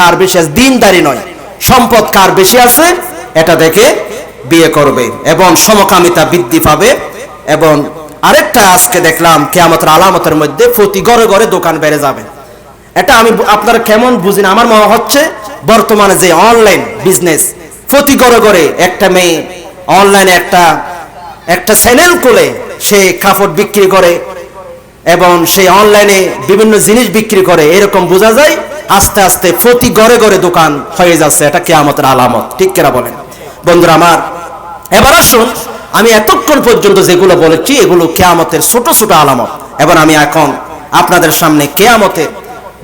কার বেশি আছে? দিনদারি নয়। সম্পদ কার বেশি আছে? এটা দেখে বিয়ে করবে। এবং সমকামিতা বৃদ্ধি পাবে। এবং আরেকটা আজকে দেখলাম, কেয়ামতের আলামতের মধ্যে প্রতি ঘরে ঘরে দোকান বেড়ে যাবে। এটা আমি আপনারা কেমন বুঝিন? আমার মনে হচ্ছে বর্তমানে যে অনলাইন বিজনেস প্রতি ঘরে ঘরে একটা মেয়ে অনলাইনে একটা একটা চ্যানেল খুলে, সে কাপড় বিক্রি করে এবং সেই অনলাইনে বিভিন্ন জিনিস বিক্রি করে, এরকম বোঝা যায় আস্তে আস্তে প্রতি ঘরে ঘরে দোকান হয়ে যাচ্ছে, এটা কেয়ামতের আলামত। ঠিক কেনা বলেন? বন্ধুরা আমার, এবার আসুন, আমি এতক্ষণ পর্যন্ত যেগুলো বলেছি, এগুলো কেয়ামতের ছোট ছোট আলামত। এবার আমি এখন আপনাদের সামনে কেয়ামতের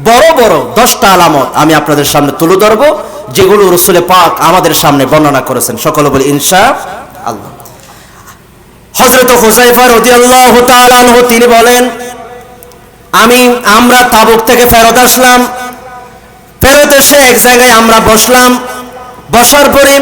বড় বড় দশটা আলামত আমি আপনাদের সামনে তুলে ধরবো, যেগুলো রসুলে পাক আমাদের সামনে বর্ণনা করেছেন। সকলে বলি, ইনশা আল্লাহ। হজরত হুসাইফা আনহু, তিনি বলেন, আমি, আমরা তাবুক থেকে ফেরত আসলাম ফেরত এসে এক জায়গায় আমরা বসলাম। বসার পরে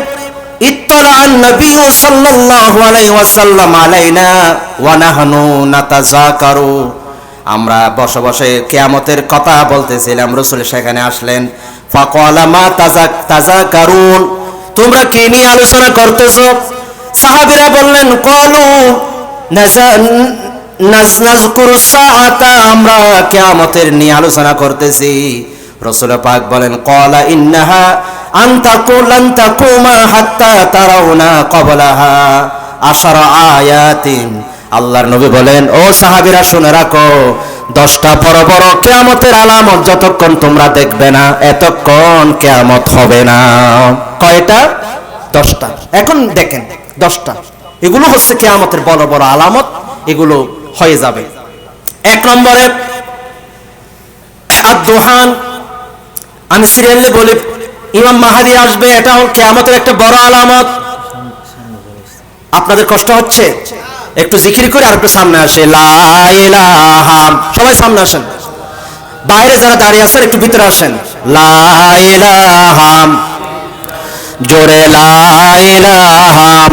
আমরা বসে বসে কিয়ামতের কথা বলতেছিলাম, রাসূল সেখানে আসলেন। ফাকালা মা তাজা তাযাকারুন তোমরা কি নিয়ে আলোচনা করতেছো? সাহাবীরা বললেন, কলু আমরা কিয়ামতের নিয়ে আলোচনা করতেছি। রাসূল পাক বলেন ক্বালা ইন্নাহা আন তাকুলান তাকুমা হাত্তা তারাউনা ক্বাবলাহা আশারা আয়াতিন। আল্লাহর নবী বলেন, ও সাহাবীরা, শুনে রাখো, দশটা বড় বড় কেয়ামতের আলামত যতক্ষণ তোমরা দেখবে না, এতক্ষণ কেয়ামত হবে না। কয়টা? দশটা। এখন দেখেন, দশটা। এগুলো হচ্ছে কেয়ামতের বড় বড় আলামত, এগুলো হয়ে যাবে। এক নম্বরে আর দোহান আমি সিরিয়ালে বলি, ইমাম মাহাদি আসবে এটা কেয়ামতের একটা বড় আলামত। আপনাদের কষ্ট হচ্ছে? একটু জিকির করে আর একটু সামনে আসে। লা ইলাহা। সবাই সামনে আসেন। বাইরে যারা দাঁড়িয়ে আছেন, একটু ভিতরে আসেন। লা ইলাহা। জোরে লা ইলাহা।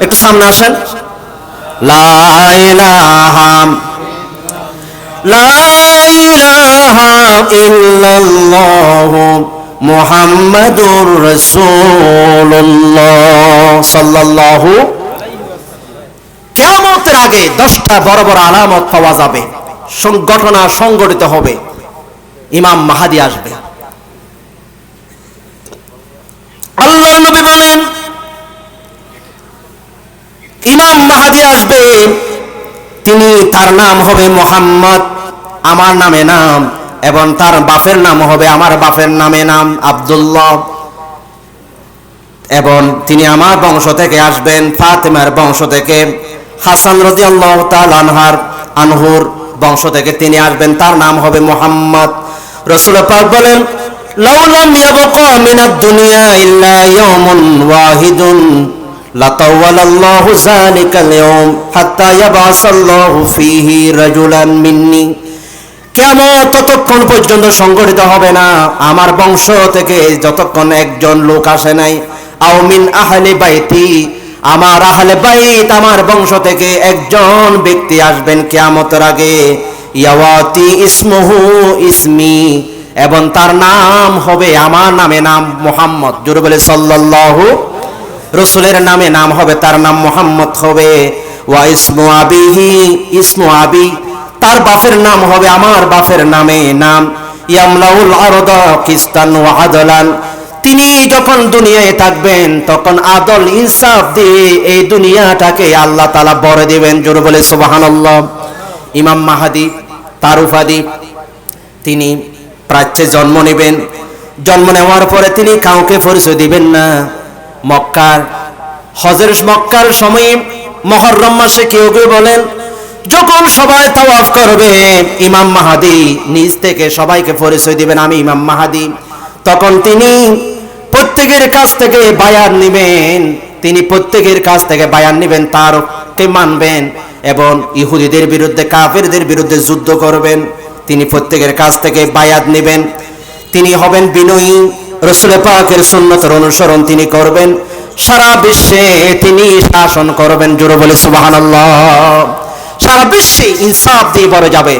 একটু সামনে আসেন। লা মুহাম্মাদুর রাসূলুল্লাহ সাল্লাল্লাহু কিয়ামতের আগে দশটা বড় বড় আলামত পাওয়া যাবে ঘটনা সংগঠিত হবে। ইমাম মাহাদি আসবে। আল্লাহর নবী বলেন, ইমাম মাহাদি আসবে, তিনি তার নাম হবে মোহাম্মদ। আমার নামে নাম, এবং তার বাপের নাম হবে আমার বাপের নামে নাম আবদুল্লাহ। এবং তিনি আমার বংশ থেকে আসবেন, ফাতেমার বংশ থেকে। হাসান রদি আল্লাহ আনহার, আনহুর বংশ থেকে তিনি আসবেন, তার নাম হবে মোহাম্মদ। রসুল পাক বলেন লাউলাম ইয়াবকা মিনাদ দুনিয়া ইল্লা ইয়াউমুন ওয়াহিদুন লাতাওয়াল আল্লাহু ইয়াউম হাত্তা ইয়াবাসাল্লাহু ফীহি রাজুলান মিন্নী। কেমন ততক্ষণ পর্যন্ত সংগঠিত হবে না? আমার বংশ থেকে যতক্ষণ একজন লোক আসে নাই আউমিন আহলে বাইতি, আমার আহলে বাইত আমার বংশ থেকে একজন ব্যক্তি আসবেন কেয়ামতের আগে। ইয়াওয়াতি ইসমহু ইসমি, এবং তার নাম হবে, আমার নামে নাম মোহাম্মদ। জোরে বলে, সাল্লাল্লাহু রসুলের নামে নাম হবে, তার নাম মোহাম্মদ হবে। ওয়া ইসমু আবিহি, ইসমু আবি তার বাপের নাম হবে আমার বাপের নামে নাম। ইয়ামলাউল আরদা কিস্তান ওয়া আদলান। তিনি যখন দুনিয়ায় থাকবেন, তখন আদল ইনসাফ দিয়ে এই দুনিয়াটাকে আল্লাহ তালা বরে দিবেন। জোর বলে সুবহানাল্লাহ। ইমাম মাহাদি, তার উপাধি, তিনি প্রাচ্যে জন্ম নেবেন। জন্ম নেওয়ার পরে তিনি কাউকে পরিচয় দিবেন না। মক্কার হজের মক্কার সময়ে মহরম মাসে কেউ কেউ বলেন যখন সবাই তাওয়াফ করবে, ইমাম মাহাদি নিজ থেকে সবাইকে পরিচয় দিবেন, আমি ইমাম মাহাদি। তখন তিনি প্রত্যেকের কাছ থেকে বায়ান নেবেন, তিনি প্রত্যেকের কাছ থেকে বায়ান নেবেন, তারকে মানবেন এবং ইহুদিদের বিরুদ্ধে, কাফেরদের বিরুদ্ধে যুদ্ধ করবেন। তিনি প্রত্যেকের কাছ থেকে বায়াত নেবেন। তিনি হবেন বিনয়ী রসুল পাকের সুন্নতের অনুসরণ তিনি করবেন। সারা বিশ্বে তিনি শাসন করবেন, জোরে বলে সুবাহান সারা বিশ্বে ইনসাফ দিয়ে বড় যাবে।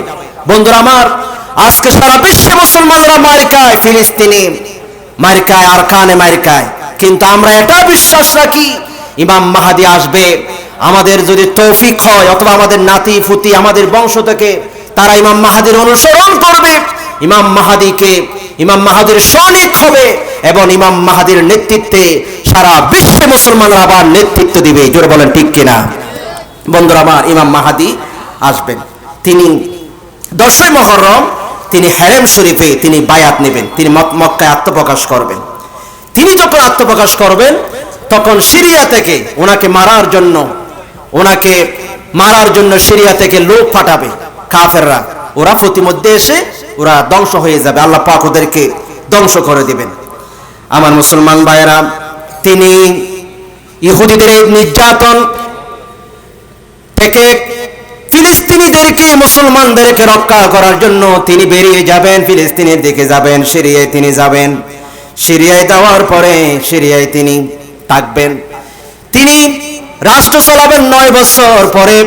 বন্ধুরা আমার, আজকে সারা বিশ্বে মুসলমানরা মার্কায়, ফিলিস্তিনি মার্কায় আর কানে মার্কায়। কিন্তু আমরা এটা বিশ্বাস রাখি, ইমাম মাহাদি আসবে, আমাদের যদি তৌফিক হয়, অথবা আমাদের নাতি ফুতি আমাদের বংশ থেকে, তারা ইমাম মাহাদির অনুসরণ করবে, ইমাম মাহাদিকে, ইমাম মাহাদির সৈনিক হবে, এবং ইমাম মাহাদির নেতৃত্বে সারা বিশ্বে মুসলমানরা আবার নেতৃত্ব দিবে। জোরে বলেন ঠিক কিনা? বন্ধুরা আমার ইমাম মাহাদি আসবেন। তিনি দশই মহরম, তিনি হেরেম শরীফে তিনি বায়াত নেবেন, তিনি মক- মক্কায় আত্মপ্রকাশ করবেন। তিনি যখন আত্মপ্রকাশ করবেন, তখন সিরিয়া থেকে ওনাকে মারার জন্য, ওনাকে মারার জন্য সিরিয়া থেকে লোক পাঠাবে কাফেররা। ওরা প্রতিমধ্যে এসে ওরা ধ্বংস হয়ে যাবে, আল্লাহ পাক ওদেরকে ধ্বংস করে দিবেন। আমার মুসলমান ভাইয়েরা, তিনি ইহুদিদের এই নির্যাতন থেকে ফিলিস্তিনিদেরকে মুসলমানদেরকে রক্ষা করার জন্য তিনি বেরিয়ে যাবেন, ফিলিস্তিনের দিকে যাবেন, সিরিয়ায় তিনি যাবেন। সিরিয়ায় যাওয়ার পরে সিরিয়ায় তিনি থাকবেন। তিনি রাষ্ট্র চালাবেন নয় বছর পরে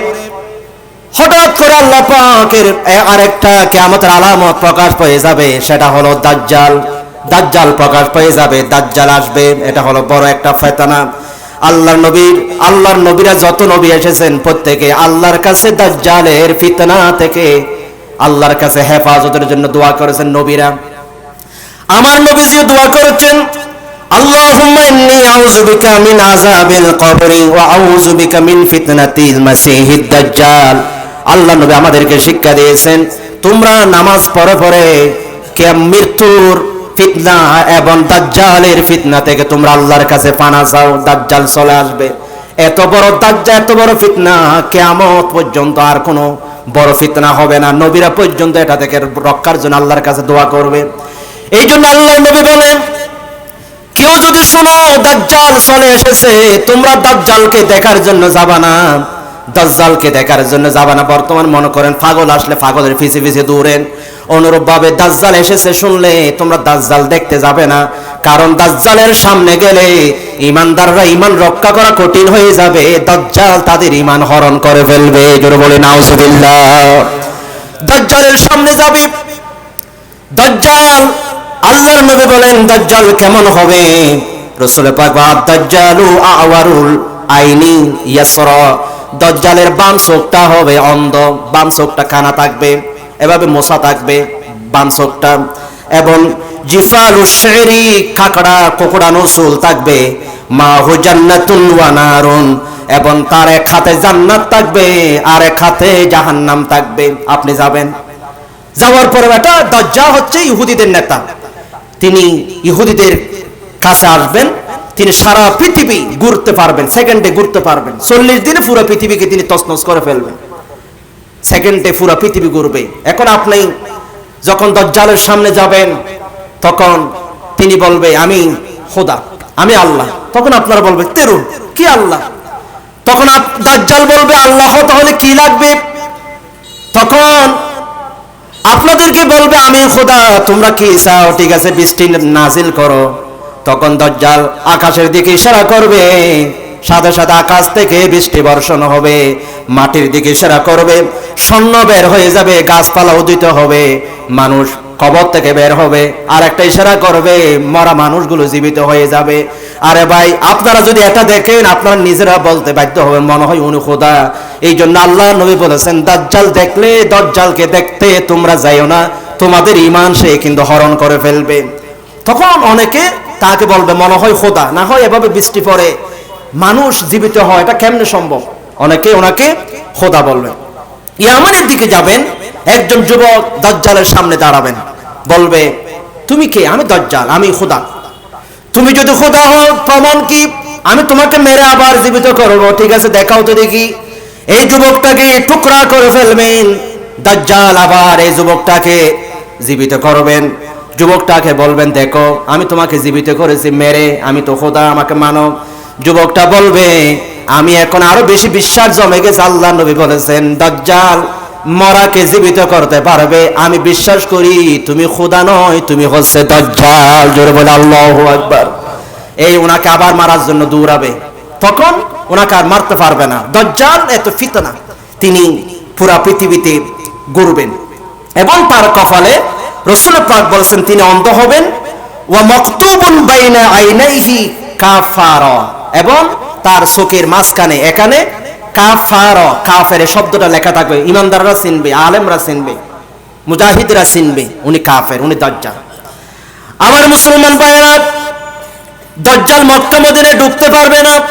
হঠাৎ করে আল্লাহ পাকের আরেকটা কেয়ামতের আলামত প্রকাশ পেয়ে যাবে, সেটা হলো দাজ্জাল। দাজ্জাল প্রকাশ পেয়ে যাবে, দাজ্জাল আসবে, এটা হলো বড় একটা ফেতানা। আল্লাহর নবীর আল্লাহর নবীরা যত নবী এসেছেন প্রত্যেকে আল্লাহর কাছে দাজ্জালের ফিতনা থেকে আল্লাহর কাছে হেফাজতের জন্য দোয়া করেছেন নবীরা। আমার নবীজিও দোয়া করেছেন ইন্নী আউযু বিকা মিন আযাবিল কবরি ওয়া আউযু বিকা মিন ফিতনাতিল মাসিহিদ দাজ্জাল। আল্লাহ নবী আমাদেরকে শিক্ষা দিয়েছেন, তোমরা নামাজ পড়ে পড়ে কে মৃত্যুর ফিতনা এবং দাজ্জালের ফিতনা থেকে তোমরা আল্লাহর কাছে পানা চাও, দাজ্জাল চলে আসবে। এত বড় দাজ্জা, এত বড় ফিতনা, কেয়ামত পর্যন্ত আর কোনো বড় ফিতনা হবে না। নবীরা পর্যন্ত এটা থেকে রক্ষার জন্য আল্লাহর কাছে দোয়া করবে। এই জন্য আল্লাহ নবী বলেন কেউ যদি শোনো, দাজ্জাল চলে এসেছে, তোমরা দাজ্জালকে দেখার জন্য যাবা না। দাজ্জালকে দেখার জন্য যাবা না। বর্তমান মনে করেন পাগল আসলে পাগলের পিছে পিছে দৌড়েন। অনুরূপ ভাবে দাজ্জাল এসেছে শুনলে তোমরা দাজ্জাল দেখতে যাবে না। কারণ দাজ্জালের সামনে গেলে ইমানদাররা ইমান রক্ষা করা কঠিন হয়ে যাবে। দাজ্জাল তাদের ইমান হরণ করে ফেলবে। জোরে বলে নাউজুবিল্লাহ। দাজ্জালের সামনে যাবে। দাজ্জাল, আল্লাহর নবী বলেন, দাজ্জাল কেমন হবে? রসুল পাক দাজ্জালু আওয়ারুল আইনি ইয়াসরা। দাজ্জালের বাম চোখটা হবে অন্ধ, বাম চোখটা কানা থাকবে, এভাবে মশা থাকবে বাম চোখটা। এবং শেরি কাকড়া কোকড়ানো চুল থাকবে মা এবং তার এক হাতে জান্নাত থাকবে, আর এক হাতে জাহান্নাম থাকবে। আপনি যাবেন? যাওয়ার পরে বেটা দজ্জা হচ্ছে ইহুদিদের নেতা। তিনি ইহুদিদের কাছে আসবেন তিনি সারা পৃথিবী ঘুরতে পারবেন সেকেন্ডে ঘুরতে পারবেন। চল্লিশ দিনে পুরো পৃথিবীকে তিনি তছনছ করে ফেলবেন। সেকেন্ডে পুরো পৃথিবী ঘুরবে। এখন আপনি যখন দজ্জালের সামনে যাবেন, তখন তিনি বলবে, আমি খোদা, আমি আল্লাহ। তখন আপনারা বলবে, তেরুন, কি আল্লাহ? তখন দাজ্জাল বলবে, আল্লাহ, তাহলে কি লাগবে? তখন আপনাদেরকে বলবে, আমি খোদা, তোমরা কি চাও? ঠিক আছে, বৃষ্টি নাজিল করো। তখন দজ্জাল আকাশের দিকে ইশারা করবে, সাথে সাথে আকাশ থেকে বৃষ্টি বর্ষণ হবে, মাটির দিকে ইশারা করবে, স্বর্ণ বের হয়ে যাবে, গাছপালা উদিত হবে, মানুষ কবর থেকে বের হবে আর একটা ইশারা করবে, মরা মানুষগুলো জীবিত হয়ে যাবে। আরে ভাই, আপনারা যদি এটা দেখেন, আপনারা নিজেরা বলতে বাধ্য হবেন, মনে হয় উনি খোদা। এই জন্য আল্লাহ নবী বলেছেন, দাজ্জাল দেখলে দজ্জালকে দেখতে তোমরা যাইও না, তোমাদের ইমান সে কিন্তু হরণ করে ফেলবে। তখন অনেকে তাকে বলবে? মনে হয় খোদা। না হয় এভাবে বৃষ্টি পড়ে। মানুষ জীবিত হয়, এটা কেমনে সম্ভব? অনেকে ওনাকে খোদা বলবে ইয়ামানের দিকে যাবেন, একজন যুবক দজ্জালের সামনে দাঁড়াবেন। বলবে, তুমি কে? আমি দজ্জাল, আমি খোদা। তুমি যদি খোদা হও, প্রমাণ কি? আমি তোমাকে মেরে আবার জীবিত করব। ঠিক আছে, দেখাও তো দেখি। এই যুবকটাকে টুকরা করে ফেলবেন। দাজ্জাল আবার এই যুবকটাকে জীবিত করবেন। যুবকটাকে বলবেন, দেখো, আমি তোমাকে জীবিত করেছি, মেরে, আমি তো খোদা আমাকে মানো। যুবকটা বলবে, আমি এখন আরও বেশি বিশ্বাস জমে গেছে, আল্লাহ নবী বলেছেন, দাজ্জাল মরাকে জীবিত করতে পারবে। আমি বিশ্বাস করি, তুমি খোদা নয়, তুমি হচ্ছে দাজ্জাল। জোরে বলে, আল্লাহু আকবার। এই ওনাকে আবার মারার জন্য দৌড়াবে। তখন ওনাকে আর মারতে পারবে না। দজ্জাল এত ফিতনা, তিনি পুরা পৃথিবীতে ঘুরবেন এবং তার কপালে রসুল পাক বলছেন, তিনি অন্ধ হবেন। ওয়া মকতুবুন বাইনা আইনাইহি কাফারা। এবং তার চোখের মাঝখানে, এখানে কাফার, কাফের শব্দটা লেখা থাকবে। ইমানদাররা চিনবে, আলেমরা চিনবে, মুজাহিদরা চিনবে, উনি কাফের, উনি দজ্জাল। আমার মুসলমান ভাইয়েরা, দজ্জাল মক্কা মদিনায় ঢুকতে পারবে না।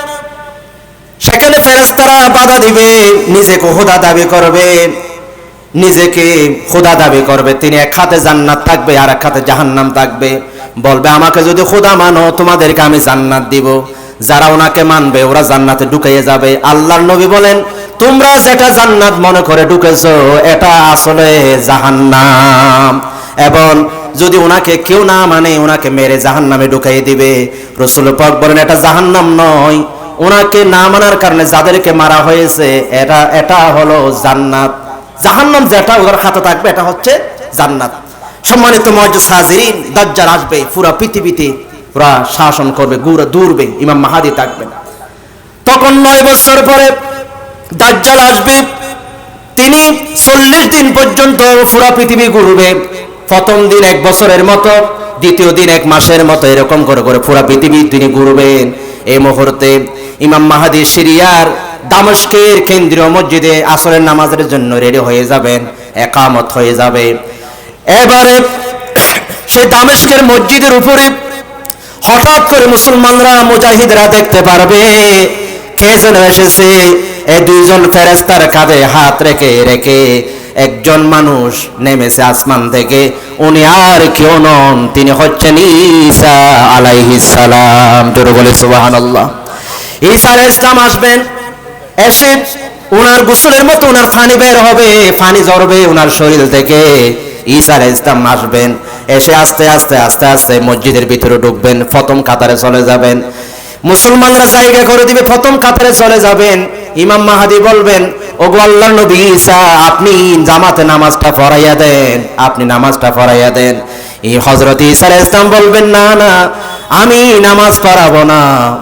সেখানে ফেরেস্তারা বাধা দিবে, নিজেকে খোদা দাবি করবে। নিজেকে খোদা দাবি করবে, তিনি এক হাতে জান্নাত থাকবে আর এক হাতে জাহান্নাম থাকবে। বলবে, আমাকে যদি খোদা মানো, তোমাদেরকে আমি জান্নাত দিব। যারা ওনাকে মানবে, ওরা জান্নাতে ঢুকাইয়ে যাবে। আল্লাহর নবী বলেন, তোমরা যেটা জান্নাত মনে করে ঢুকেছ, এটা আসলে জাহান্নাম। এবং যদি ওনাকে কেউ না মানে ওনাকে মেরে জাহান্নামে ঢুকাইয়ে দিবে। রসুল পাক বলেন, এটা জাহান্নাম নয়। ওনাকে না মানার কারণে যাদেরকে মারা হয়েছে, এটা এটা হলো জান্নাত। জাহান্নাম যেটা, ওদের খাতে থাকবে, এটা হচ্ছে জান্নাত। সম্মানিত মজ সাজিরিন আসবে, পুরা পৃথিবীতে পুরা শাসন করবে, গুড় দূরবে, ইমাম মাহাদি থাকবেন তখন নয় বছর পরে দাজ্জাল আসবে, তিনি চল্লিশ দিন পর্যন্ত পুরা পৃথিবী ঘুরবে। প্রথম দিন এক বছরের মতো, দ্বিতীয় দিন এক মাসের মতো, এরকম করে করে পুরা পৃথিবী তিনি ঘুরবেন। এই মুহূর্তে ইমাম মাহাদি সিরিয়ার দামস্কের কেন্দ্রীয় মসজিদে আসরের নামাজের জন্য রেডি হয়ে যাবেন, একামত হয়ে যাবে। এবারে সেই দামেস্কের মসজিদের উপরে হঠাৎ করে মুসলমানরা, মুজাহিদরা দেখতে পারবে কে যেন এসেছে। এই দুইজন ফেরেস্তার কাঁধে হাত রেখে রেখে একজন মানুষ নেমেছে আসমান থেকে। উনি আর কেউ নন, তিনি হচ্ছেন ঈসা আলাইহিস সালাম। জোরে বলে সুবহানাল্লাহ। ঈসা আলাইহিস সালাম আসবেন। এসে ওনার গোসলের মতো ওনার ফানি বের হবে, ফানি ঝরবে ওনার শরীর থেকে। ঈসা আলাইহিস সালাম আসবেন, এসে আস্তে আস্তে আস্তে আস্তে মসজিদের ভিতরে ঢুকবেন, প্রথম কাতারে চলে যাবেন। মুসলমানরা জায়গা করে দিবে, প্রথম কাতারে চলে যাবেন। ইমাম মাহাদি বলবেন, ওগো আল্লাহ নবী ঈসা, আপনি জামাতে নামাজটা পড়াইয়া দেন, আপনি নামাজটা পড়াইয়া দেন। এই হজরত ঈসা আলাইহিস সালাম বলবেন, না না আমি নামাজ পড়াবো না,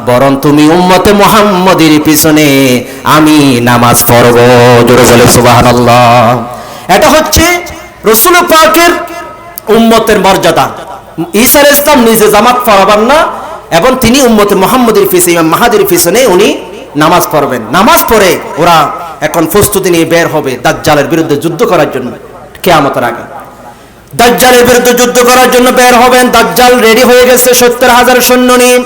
বরং তুমি উম্মতে মুহাম্মদের পিছনে আমি নামাজ পড়ব। জোরে বলে সুবহানাল্লাহ। এটা হচ্ছে রসুল পাকের উম্মতের মর্যাদা। ঈসার ইসলাম নিজে জামাত পড়াবেন না, এবং তিনি উম্মতে মোহাম্মদের পিছনে ইমাম মাহাদির পিছনে উনি নামাজ পড়বেন। নামাজ পড়ে ওরা এখন প্রস্তুতি নিয়ে বের হবে দাজ্জালের বিরুদ্ধে যুদ্ধ করার জন্য, কেয়ামতের আগে। দাজ্জালের বিরুদ্ধে যুদ্ধ করার জন্য বের হবেন। দাজ্জাল রেডি হয়ে গেছে সত্তর হাজার সৈন্য নিয়ে।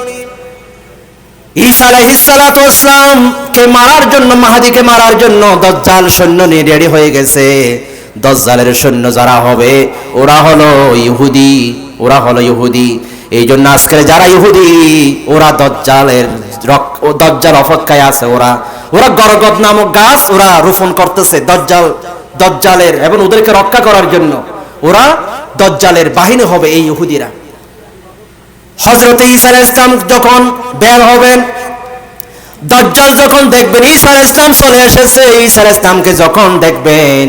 ঈসা আলাইহিসসালাম কে মারার জন্য, মাহাদিকে মারার জন্য দজ্জাল সৈন্য নিয়ে রেডি হয়ে গেছে। দজ্জালের সৈন্য যারা হবে, ওরা হলো ইহুদি, ওরা হলো ইহুদি। এই জন্য আজকের যারা ইহুদি, ওরা দজ্জালের দজ্জাল অপেক্ষায় আছে ওরা। ওরা গরগদ নামক গাছ ওরা রোপণ করতেছে দজ্জাল, দজ্জালের এবং ওদেরকে রক্ষা করার জন্য। ওরা দজ্জালের বাহিনী হবে এই ইহুদিরা। হজরত ঈসা আলাইহিস সালাম যখন বের হবেন, দজ্জাল যখন দেখবেন ঈসা আলাইহিস সালাম চলে এসেছে, ঈসা আলাইহিস সালামকে যখন দেখবেন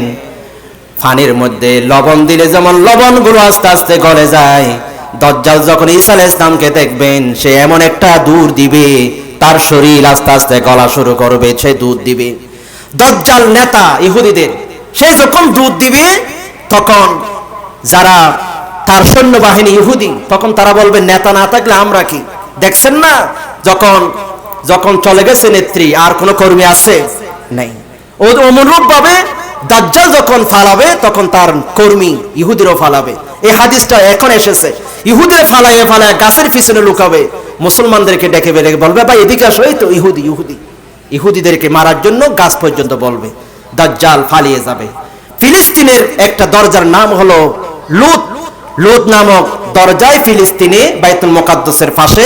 পানির মধ্যে লবণ দিলে যেমন লবণগুলো আস্তে আস্তে গলে যায়, দজ্জাল যখন ঈসা আলাইহিস সালামকে দেখবেন, সে এমন একটা দূর দিবে, তার শরীর আস্তে আস্তে গলা শুরু করবে, সে দুধ দিবে। দজ্জাল নেতা ইহুদিদের, সে যখন দুধ দিবে, তখন যারা তার সৈন্যবাহিনী ইহুদি, তখন তারা বলবে, নেতা না থাকলে আমরা কি? দেখছেন না? যখন যখন চলে গেছে নেত্রী, আর কোনো কর্মী আছে? নাই। ও অনুরূপ ভাবে দাজ্জাল যখন ফালাবে, তখন তার কর্মী ইহুদিরও ফালাবে। এই হাদিসটা এখন এসেছে। ইহুদের ফালাইয়ে ফালায় গাছের পিছনে লুকাবে। মুসলমানদেরকে ডেকে বেড়ে বলবে, ভাই, এদিকে আসো, এই তো ইহুদি ইহুদি। ইহুদিদেরকে মারার জন্য গাছ পর্যন্ত বলবে, দাজ্জাল ফালিয়ে যাবে। ফিলিস্তিনের একটা দরজার নাম হলো লুত। লুত নামক দরজায় ফিলিস্তিনে বাইতুল মোকাদ্দসের পাশে,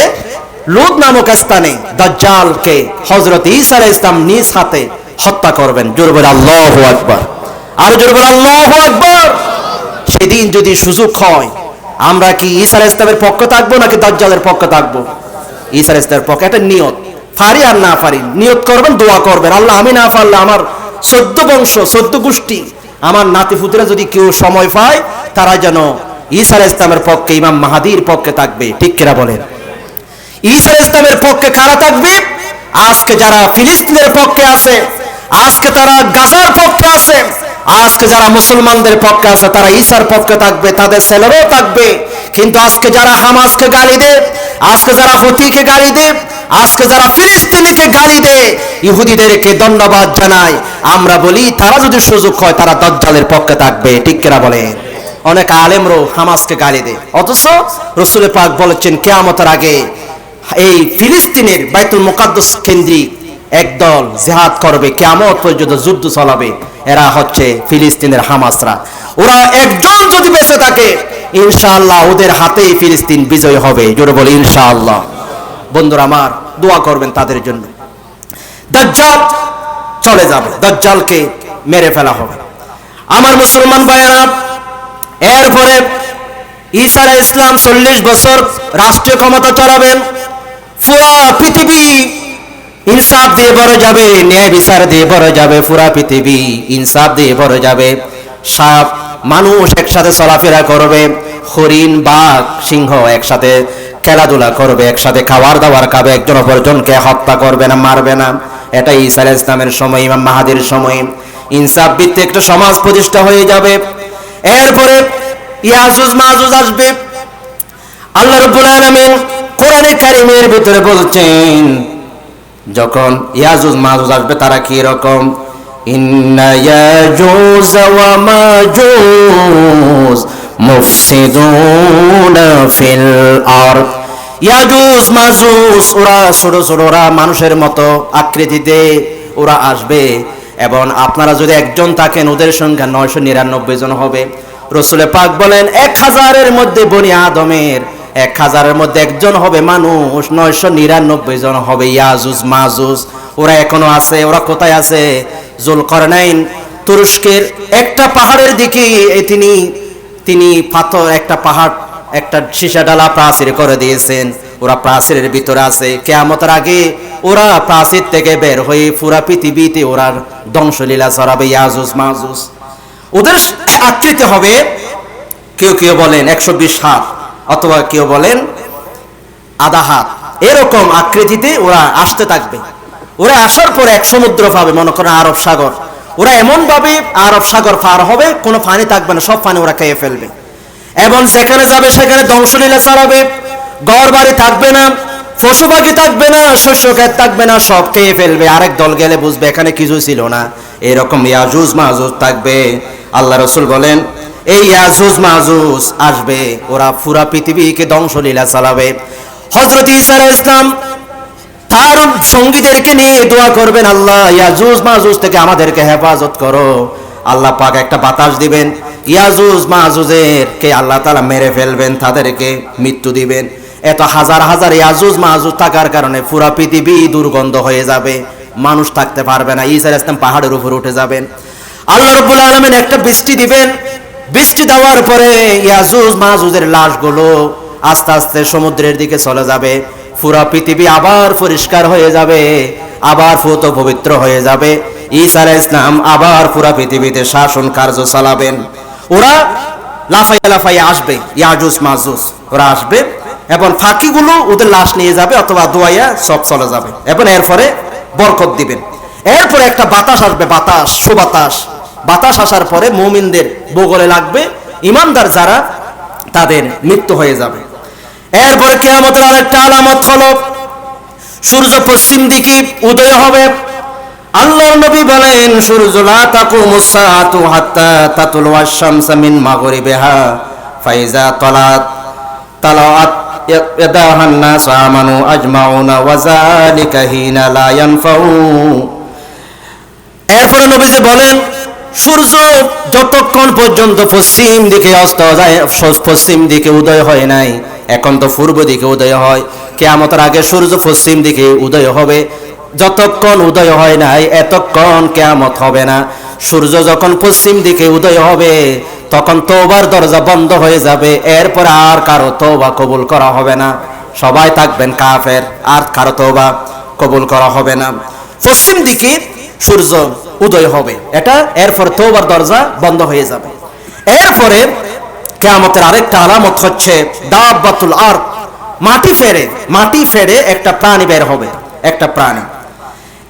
লুত নামক স্থানে দাজ্জালকে হযরত ঈসা আলাইহিস সালাম নিজ হাতে হত্যা করবেন। জোরে বলে আল্লাহু আকবার। আর জোরে বলে আল্লাহু আকবার। সেদিন যদি সুযোগ হয়, আমরা কি ঈসা আলাইহিস সালামের পক্ষে থাকব নাকি দাজ্জালের পক্ষে থাকব? আলাইহিস সালামের পক্ষে একটা নিয়ত। পারি আর না পারি নিয়ত করবেন, দোয়া করবেন। আল্লাহ আমি না পারলে আমার সদ্য বংশ, সদ্য গোষ্ঠী আমার নাতি পুত্রা যদি কেউ সময় পায়, তারা যেন আলাইহিস ইসলামের পক্ষে, ইমাম মাহাদির পক্ষে থাকবে। ঠিক কিনা বলেন? আলাইহিস ইসলামের পক্ষে কারা থাকবে? আজকে যারা ফিলিস্তিনের পক্ষে আছে, আজকে তারা গাজার পক্ষে আছে, আজকে যারা মুসলমানদের পক্ষে আছে, তারা ঈসার পক্ষে থাকবে, তাদের ছেলেরাও থাকবে। কিন্তু আজকে যারা হামাসকে গালি দেয়, আজকে যারা হতিকে গালি দেয়, আজকে যারা ফিলিস্তিনিকে গালি দেয় ইহুদিদেরকে ধন্যবাদ জানায় আমরা বলি, তারা যদি সুযোগ হয়, তারা দজ্জালের পক্ষে থাকবে। ঠিক কিনা বলে অনেক আলেমরও হামাসকে গালি দেয়। অথচ রসুল পাক বলেছেন, কেয়ামতের আগে এই ফিলিস্তিনের বাইতুল মুকাদ্দাস কেন্দ্রিক একদল জেহাদ করবে। কেমন পর্যন্ত যুদ্ধ চালাবে। এরা হচ্ছে ফিলিস্তিনের হামাসরা। ওরা একজন যদি বেঁচে থাকে, ইনশাআল্লাহ ওদের হাতেই ফিলিস্তিন বিজয় হবে। জোরে বলে, ইনশাআল্লাহ। বন্ধুরা আমার দোয়া করবেন তাদের জন্য। দাজ্জাল চলে যাবে। দাজ্জালকে মেরে ফেলা হবে। আমার মুসলমান ভাইয়েরা, এরপরে আলাইহিস ইসলাম চল্লিশ বছর রাষ্ট্রীয় ক্ষমতা চালাবেন। পুরা পৃথিবী ইনসাফ দিয়ে ভরে যাবে, ন্যায় বিচার দিয়ে ভরে যাবে, পুরা পৃথিবী ইনসাফ দিয়ে ভরে যাবে। সাপ মানুষ একসাথে চলাফেরা করবে, হরিণ, বাঘ, সিংহ একসাথে খেলাধুলা করবে, একসাথে খাবার দাবার খাবে, একজন অপরজনকে হত্যা করবে না, মারবে না। এটা আলাইহিস ইসলামের সময়, ইমাম মাহাদের সময়। ইনসাফ ভিত্তিক একটা সমাজ প্রতিষ্ঠা হয়ে যাবে। এরপরে ইয়াজুজ মাহুজ আসবে। আল্লাহ রব্বুল আলামিন কোরআনে কারিমের ভিতরে বলছেন, যখন ইয়াজুজ মাহুজ আসবে, তারা কি রকম? ইন্না ইয়াজুজ ওয়া মাজুজ মুফসিদুনা ফিল আরদ। ইয়াজুজ, মাজুজ, ওরা ছোট ছোট, ওরা মানুষের মতো আকৃতিতে ওরা আসবে। এবং আপনারা যদি একজন থাকেন, ওদের সংখ্যা নয়শো নিরানব্বই জন হবে। রসুলে পাক বলেন, এক হাজারের মধ্যে বনি আদমের, এক হাজারের মধ্যে একজন হবে মানুষ, নয়শো নিরানব্বই জন হবে ইয়াজুজ, মাজুজ। ওরা এখনও আছে, ওরা কোথায় আছে? জুল করনাইন তুরস্কের একটা পাহাড়ের দিকে। তিনি তিনি পাথর, একটা পাহাড় একটা সীসা ডালা প্রাচীর করে দিয়েছেন। ওরা প্রাচীরের ভিতরে আছে। কেয়ামতের আগে ওরা প্রাচীর থেকে বের হয়ে পুরা পৃথিবীতে ওরা ধ্বংসলীলা ছড়াবে, ইয়াজুজ, মাজুজ। ওদের আকৃতি হবে, কেউ কেউ বলেন একশো বিশ হাত, অথবা কেউ বলেন আধা হাত। এরকম আকৃতিতে ওরা আসতে থাকবে। ওরা আসার পরে এক সমুদ্র পাবে, মনে করেন আরব সাগর। ওরা এমন ভাবে আরব সাগর পার হবে, কোনো পানি থাকবে না, সব পানি ওরা খেয়ে ফেলবে। এবং যেখানে যাবে, সেখানে ধ্বংসলীলা চালাবে ঘর বাড়ি থাকবে না পশু পাখি থাকবে না, শস্য খেত থাকবে না, সব খেয়ে ফেলবে। আরেক দল গেলে বুঝবে, এখানে কিছু ছিল না। এরকম ইয়াজুজ মাহুজ থাকবে। আল্লাহ রসুল বলেন, এই ইয়াজুজ মাহুজ আসবে, ওরা পুরা পৃথিবীকে ধ্বংসলীলা চালাবে। হজরত ইসা আলাইহিস ইসলাম তার সঙ্গীদেরকে নিয়ে দোয়া করবেন, আল্লাহ, ইয়াজুজ মাজুজ থেকে আমাদেরকে হেফাজত করো। আল্লাহ পাক একটা বাতাস দিবেন। ইয়াজুজ মাজুজের কে আল্লাহ তালা মেরে ফেলবেন, তাদেরকে মৃত্যু দিবেন। এত হাজার হাজার ইয়াজুজ মাজুজ থাকার কারণে পুরা পৃথিবী দুর্গন্ধ হয়ে যাবে। মানুষ থাকতে পারবে না, ঈসা ইসলাম পাহাড়ের উপর উঠে যাবেন। আল্লাহ রব্বুল আলমিন একটা বৃষ্টি দিবেন। বৃষ্টি দেওয়ার পরে ইয়াজুজ মাজুজের লাশগুলো আস্তে আস্তে সমুদ্রের দিকে চলে যাবে। পুরা পৃথিবী আবার পরিষ্কার হয়ে যাবে, আবার ফুত পবিত্র হয়ে যাবে। আলাইহিস ইসলাম আবার পুরা পৃথিবীতে শাসন কার্য চালাবেন। ওরা লাফাইয়া লাফাইয়া আসবে, ইয়াজুস মাজুস, ওরা আসবে, এবং ফাঁকিগুলো ওদের লাশ নিয়ে যাবে অথবা দোয়াইয়া সব চলে যাবে, এবং এরপরে বরকত দিবেন। এরপরে একটা বাতাস আসবে, বাতাস, সুবাতাস। বাতাস আসার পরে মুমিনদের বগলে লাগবে, ইমানদার যারা, তাদের মৃত্যু হয়ে যাবে। এরপরে কেয়ামতের আরেকটা আলামত হলো, সূর্য পশ্চিম দিকে উদয় হবে। আল্লাহর নবী বলেন, সূর্য লা তাকুমু সাআতু হাত্তা তাতুলু আশ-শামসা মিন মাগরিবিহা, ফাইজা তালাত ইয়াদাহান নাস আমানু আজমাউনা, ওয়া যালিকা হিনা লা ইয়ানফাউ। এরপরে নবীজি বলেন, সূর্য যতক্ষণ পর্যন্ত পশ্চিম দিকে অস্ত যায় পশ্চিম দিকে উদয় হয় নাই, এখন তো পূর্ব দিকে উদয় হয়। কেয়ামতের আগে সূর্য পশ্চিম দিকে উদয় হবে যতক্ষণ উদয় হয় নাই, এতক্ষণ কেয়ামত হবে না। সূর্য যখন পশ্চিম দিকে উদয় হবে, তখন তোবার দরজা বন্ধ হয়ে যাবে। এরপর আর কারও তোবা কবুল করা হবে না। সবাই থাকবেন কাফের, আর কারও তোবা কবুল করা হবে না। পশ্চিম দিকে সূর্য উদয় হবে, এটা এরপর তোবার দরজা বন্ধ হয়ে যাবে। এরপরে কেয়ামতের আরেকটা আলামত হচ্ছে দাব্বাতুল আর মাটি ফেরে মাটি ফেরে একটা প্রাণী বের হবে, একটা প্রাণী।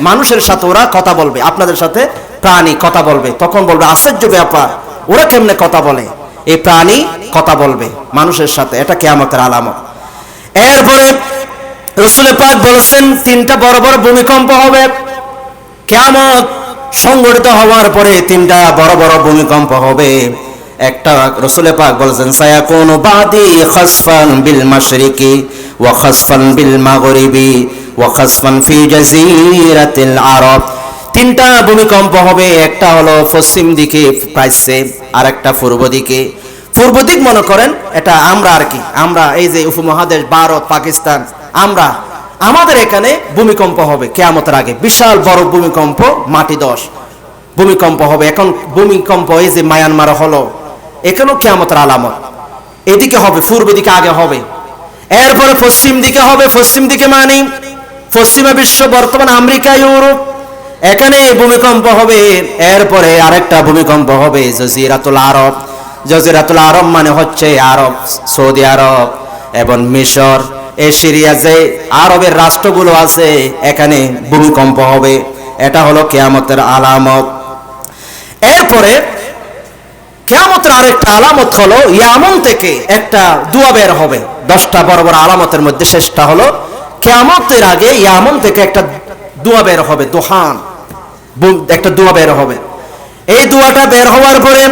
মানুষের সাথে ওরা কথা বলবে, আপনাদের সাথে প্রাণী কথা বলবে। তখন বলবে, আশ্চর্য ব্যাপার, ওরা কেমনে কথা বলে? এই প্রাণী কথা বলবে মানুষের সাথে, এটা কেয়ামতের আলামত। এরপরে রসুল পাক বলেছেন, তিনটা বড় বড় ভূমিকম্প হবে। কেয়ামত সংগঠিত হওয়ার পরে তিনটা বড় বড় ভূমিকম্প হবে। একটা রসুলে পাক বলেছেন, সায়াকুনু বাদি খাসফান বিল মাশরিকি ওয়া খাসফান বিল মাগরিবি। ফি জাজিরাতিল আরব। তিনটা ভূমিকম্প হবে, একটা হলো পশ্চিম দিকে প্রাইসে আর একটা পূর্ব দিকে। পূর্ব দিক মনে করেন, এটা আমরা আর কি, আমরা এই যে উপমহাদেশ, ভারত, পাকিস্তান, আমরা, আমাদের এখানে ভূমিকম্প হবে কেয়ামতের আগে। বিশাল বড় ভূমিকম্প, মাটি দশ। ভূমিকম্প হবে, এখন ভূমিকম্প এই যে মায়ানমার হলো, এখানেও কেয়ামতের আলামত। এদিকে হবে, পূর্ব দিকে আগে হবে। এরপরে পশ্চিম দিকে হবে, পশ্চিম দিকে মানে পশ্চিমা বিশ্ব, বর্তমান আমেরিকা, ইউরোপ। এখানে ভূমিকম্প হবে, এরপরে আরেকটা ভূমিকম্প হবে, জজিরাতুল আরব। জজিরাতুল আরব মানে হচ্ছে আরব, সৌদি আরব এবং মিশর সিরিয়া যে আরবের রাষ্ট্রগুলো আছে, এখানে ভূমিকম্প হবে। এটা হলো কেয়ামতের আলামত। এরপরে কেয়ামতের আরেকটা আলামত হলো, ইয়ামন থেকে একটা দুয়া বের হবে। দশটা বড় বড় আলামতের মধ্যে শেষটা হলো কেয়ামতের আগে ইয়ামন থেকে একটা দুয়া বের হবে, দোহান। একটা দুয়া বের হবে। এই দোয়াটা বের হওয়ার পরে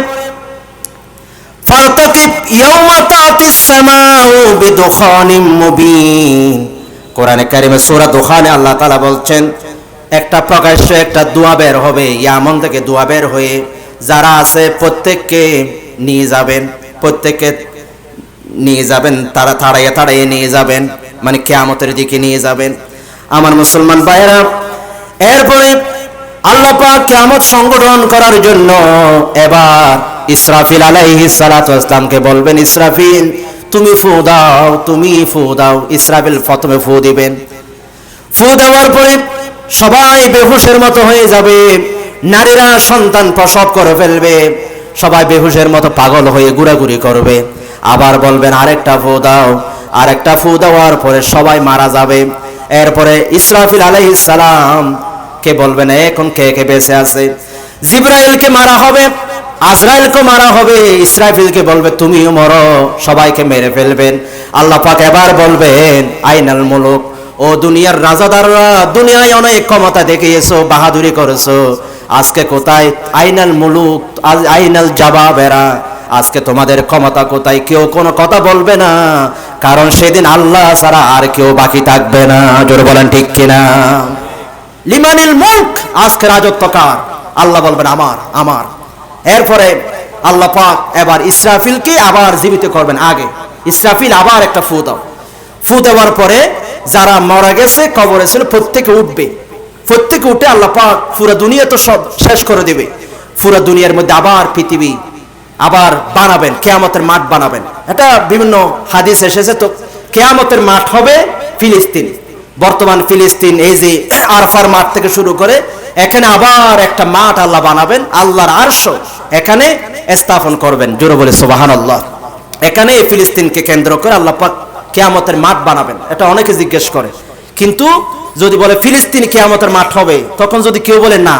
সূরা আল্লাহ তাআলা বলছেন, একটা প্রকাশ্য একটা বের হবে, ইয়ামন থেকে বের হয়ে যারা আছে প্রত্যেককে নিয়ে যাবেন, প্রত্যেককে নিয়ে যাবেন, তারা তাড়াইয়ে তাড়াইয়ে নিয়ে যাবেন। মানে কেয়ামতের দিকে নিয়ে যাবেন। আমার মুসলমান ভাইয়েরা, এরপরে আল্লাহ পাক কেয়ামত সংগঠন করার জন্য এবার ইসরাফিল আলাইহি সালাতু ইসলামকে বলবেন, ইসরাফিল, তুমি ফু দাও, তুমি ফু দাও। ইসরাফিল প্রথমে ফু দিবেন। ফু দেওয়ার পরে সবাই বেহুশের মতো হয়ে যাবে, নারীরা সন্তান প্রসব করে ফেলবে, সবাই বেহুশের মতো পাগল হয়ে ঘুরাঘুরি করবে। আবার বলবেন, আরেকটা ফু দাও। আরেকটা ফু দেওয়ার পরে সবাই মারা যাবে। এরপরে ইসরাফিল আলাইহিস সালাম কে বলবেন এখন কে কে বেঁচে আছে? জিব্রাইলকে মারা হবে আজরাইলকে মারা হবে। ইসরাফিলকে বলবে, তুমিও মরো, সবাইকে মেরে ফেলবেন। আল্লাহ পাক এবার বলবেন, আইনাল মুলুক, ও দুনিয়ার রাজাদাররা, দুনিয়ায় অনেক ক্ষমতা দেখিয়েছো, বাহাদুরি করেছ। আজকে কোথায়? আইনাল মুলুক, আইনাল জবাবেরা। আজকে তোমাদের ক্ষমতা কোথায়? কেউ কোনো কথা বলবে না। কারণ সেদিন আল্লাহ ছাড়া আর কেউ বাকি থাকবে না। জোরে বলেন ঠিক কিনা? লিমানিল মুলক, আজকে রাজত্ব কার? আল্লাহ বলবেন, আমার আমার। এরপরে আল্লাহ পাক এবার ইসরাফিলকে আবার জীবিত করবেন আগে। ইসরাফিল আবার একটা ফু দাও। ফু দেওয়ার পরে যারা মারা গেছে, কবরে ছিল, প্রত্যেকে উঠবে। প্রত্যেকে উঠে আল্লাহ পাক পুরো দুনিয়া তো সব শেষ করে দেবে। পুরো দুনিয়ার মধ্যে আবার পৃথিবী আবার বানাবেন, কেয়ামতের মাঠ বানাবেন। এটা বিভিন্ন হাদিস এসেছে তো, কেয়ামতের মাঠ হবে ফিলিস্তিন। বর্তমান ফিলিস্তিন এই যে আরফার মাঠ থেকে শুরু করে, এখানে আবার একটা মাঠ আল্লাহ বানাবেন, আল্লাহর আরশ এখানে স্থাপন করবেন। জোরে বলে সুবাহান আল্লাহ এখানে এই ফিলিস্তিনকে কেন্দ্র করে আল্লাহ পাক কেয়ামতের মাঠ বানাবেন। এটা অনেকে জিজ্ঞেস করে। কিন্তু যদি বলে ফিলিস্তিন কেয়ামতের মাঠ হবে, তখন যদি কেউ বলে না,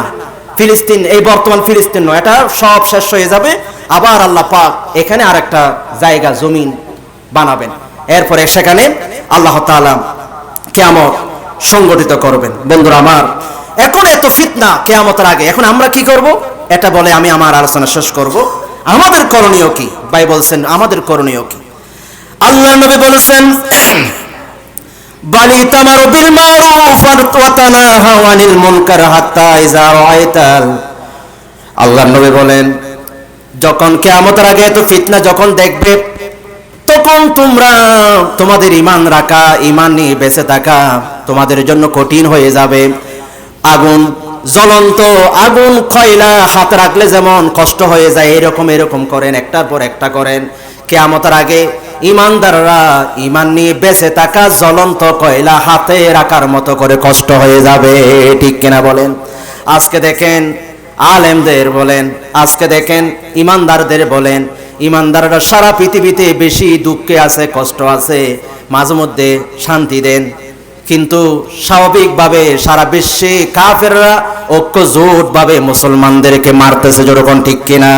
ফিলিস্তিন, এই বর্তমান ফিলিস্তিন নয়, এটা সব শেষ হয়ে যাবে। আবার আল্লাহ পাক এখানে আর একটা জায়গা, জমিন বানাবেন। এরপরে সেখানে আল্লাহ তাআলা কেয়ামত সংগঠিত করবেন। বন্ধুরা আমার, এখন এত ফিতনা কেয়ামতের আগে, এখন আমরা কি করব? এটা বলে আমি আমার আলোচনা শেষ করব। আমাদের করণীয় কি? ভাই বলছেন, আমাদের করণীয় কি? আল্লাহ নবী বলেছেন বালি তামার বিল মারুফ ওয়া তানাহা আনিল মুনকার হাত্তা ইযা রাআইতাল। আল্লাহর নবী বলেন যখন কেয়ামতের আগে এত ফিতনা যখন দেখবে, তখন তোমরা তোমাদের ইমান রাখা ইমান নিয়ে বেঁচে থাকা তোমাদের জন্য কঠিন হয়ে যাবে। আগুন জ্বলন্ত, আগুন কয়লা হাত রাখলে যেমন কষ্ট হয়ে যায়, এরকম এরকম করেন, একটার পর একটা করেন। কেয়ামতের আগে ইমানদাররা ইমান নিয়ে বেঁচে থাকা, জ্বলন্ত কয়লা হাতে রাখার মতো করে কষ্ট হয়ে যাবে। ঠিক কিনা বলেন? আজকে দেখেন আলেমদের বলেন, আজকে দেখেন ইমানদারদের বলেন, ইমানদাররা সারা পৃথিবীতে বেশি দুঃখে আছে, কষ্ট আছে, মাঝে মধ্যে শান্তি দেন। কিন্তু স্বাভাবিকভাবে সারা বিশ্বে কাফেররা ঐক্যজোটভাবে মুসলমানদেরকে মারতেছে, যেরকম ঠিক কিনা।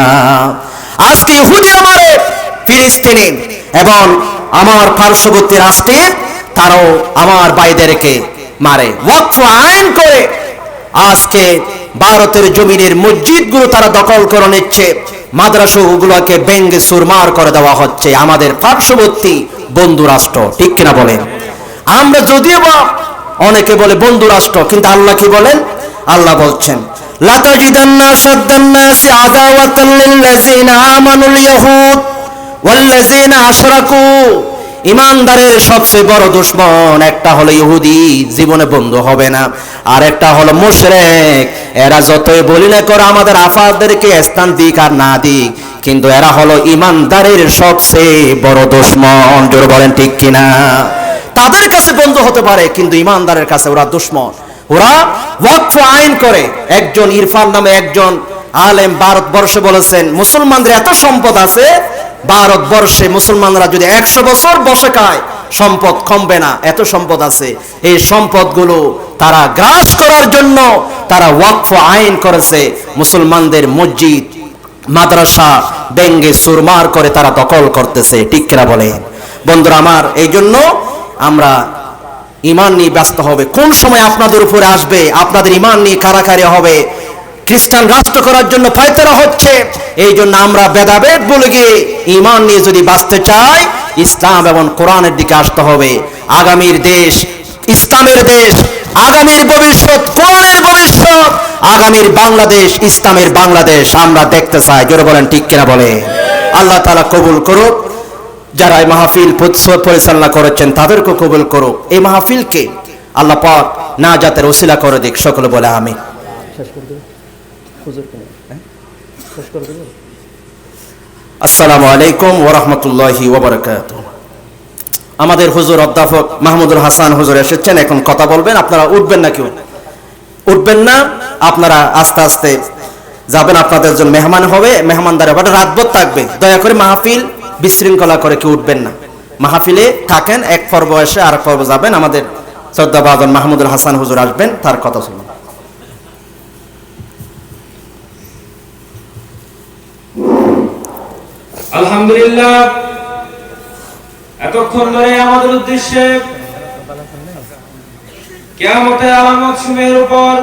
আজকে ইহুদিরা মারে ফিলিস্তিনে এবং আমার পার্শ্ববর্তী রাষ্ট্রের তারাও আমার ভাইদেরকে মারে। ওয়াকফ আইন করে আজকে ভারতের জমিনের মসজিদগুলো তারা দখল করে নিচ্ছে। মাদ্রাসাগুলোকে ব্যঙ্গে সুরমার করে দেওয়া হচ্ছে। আমাদের পার্শ্ববর্তী বন্ধু রাষ্ট্র, ঠিক কিনা বলেন? আমরা যদিও বা অনেকে বলে বন্ধু রাষ্ট্র, কিন্তু আল্লাহ কি বলেন? আল্লাহ বলছেন লাতাজিদান্না লিল্লাযিনা আমানুল ইয়াহুদ ইমানদারের সবচেয়ে বড় দুশ্মন একটা হলো ইহুদি, জীবনে বন্ধু হবে না। আর একটা হলো মুশরেক। এরা যতই বলি না করে, আমাদের আফাদেরকে স্থান দিক আর না দিক, কিন্তু এরা হলো ইমানদারের সবচেয়ে বড় দুশ্মন। জোর বলেন ঠিক কিনা? তাদের কাছে বন্ধু হতে পারে, কিন্তু ইমানদারের কাছে ওরা দুশ্মন। ওরা ওয়াকফ আইন করে। একজন ইরফান নামে একজন আলেম ভারতবর্ষে বলেছেন, মুসলমানদের এত সম্পদ আছে ভারতবর্ষে মুসলমানরা যদি একশো বছর বসে খায়, সম্পদ কমবে না। এত সম্পদ আছে। এই সম্পদগুলো তারা গ্রাস করার জন্য তারা ওয়াকফ আইন করেছে। মুসলমানদের মসজিদ, মাদ্রাসা ব্যঙ্গে সুরমার করে তারা দখল করতেছে। ঠিক কিনা বলেন? বন্ধুরা আমার এই জন্য আমরা ইমান নিয়ে ব্যস্ত হবে। কোন সময় আপনাদের উপরে আসবে? আপনাদের ইমান নিয়ে কারাকারি হবে? খ্রিস্টান রাষ্ট্র করার জন্য ফায়তারা হচ্ছে। এই জন্য আমরা ভেদাভেদ বলে গিয়ে ইমান নিয়ে যদি বাঁচতে চাই, ইসলাম এবং কোরআনের দিকে আসতে হবে। আগামীর দেশ ইসলামের দেশ, আগামীর ভবিষ্যৎ কোরআনের ভবিষ্যৎ, আগামীর বাংলাদেশ ইসলামের বাংলাদেশ আমরা দেখতে চাই। জোরে বলেন, ঠিক কিনা বলে? আল্লাহ তালা কবুল করুক। যারা এই মাহফিল পরিচালনা করেছেন তাদেরকে কবুল করুক। এই মাহফিলকে আল্লাহ পাক না জাতের ওসিলা করে দিক। সকলে বলে আমি আসসালামু আলাইকুম ওরহমতুল্লাহি ওবরাকাত আমাদের হুজুর অধ্যাপক মাহমুদুল হাসান হুজুর এসেছেন, এখন কথা বলবেন, আপনারা উঠবেন না কেউ? উঠবেন না, আপনারা আস্তে আস্তে যাবেন, আপনাদের জন্য মেহমান হবে, মেহমানদার হবে, রাতভর থাকবে। দয়া করে মাহফিল বিশৃঙ্খলা করে কেউ উঠবেন না। মাহফিলে থাকেন, এক পর্ব এসে আর পর্ব যাবেন, আমাদের শ্রদ্ধা শ্রদ্ধাবাদন মাহমুদুল হাসান হুজুর আসবেন, তার কথা শুনুন। আলহামদুলিল্লাহ। এতক্ষণ ধরে আমাদের উদ্দেশ্যে কেয়ামতের আলামত সুমের উপর